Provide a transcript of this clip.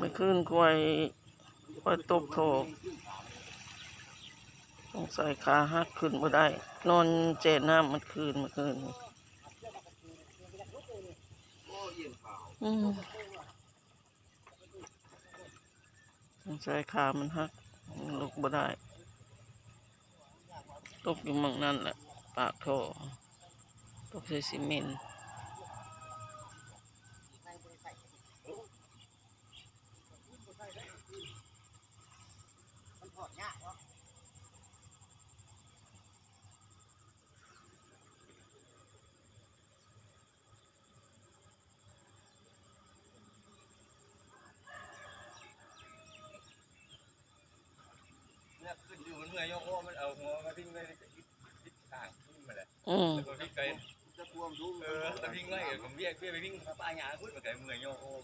มื่อคืนกล้วยกล้วยตกโถกสงสัยขาหักขึ้นบ่ได้ นอนเจน้ำมันคืนมื่อคืนอืมสงสัยขามันหักลุกบ่ได้ ตกอยู่หมองนั่นแหละปากท่อตกใส่ซีเมนต์ เนี่ยขึ้นอยู่มันเมื่อยโยกโอ้มันเอาหัวมาทิ้งไว้ในทิศทางนี่มาแหละอืม แล้วก็พลิกไปเออ แล้วทิ้งไว้ผมเรียกเพื่อไปวิ่งปลาหยาขึ้นมาแต่เมื่อยโยกโอ้ไป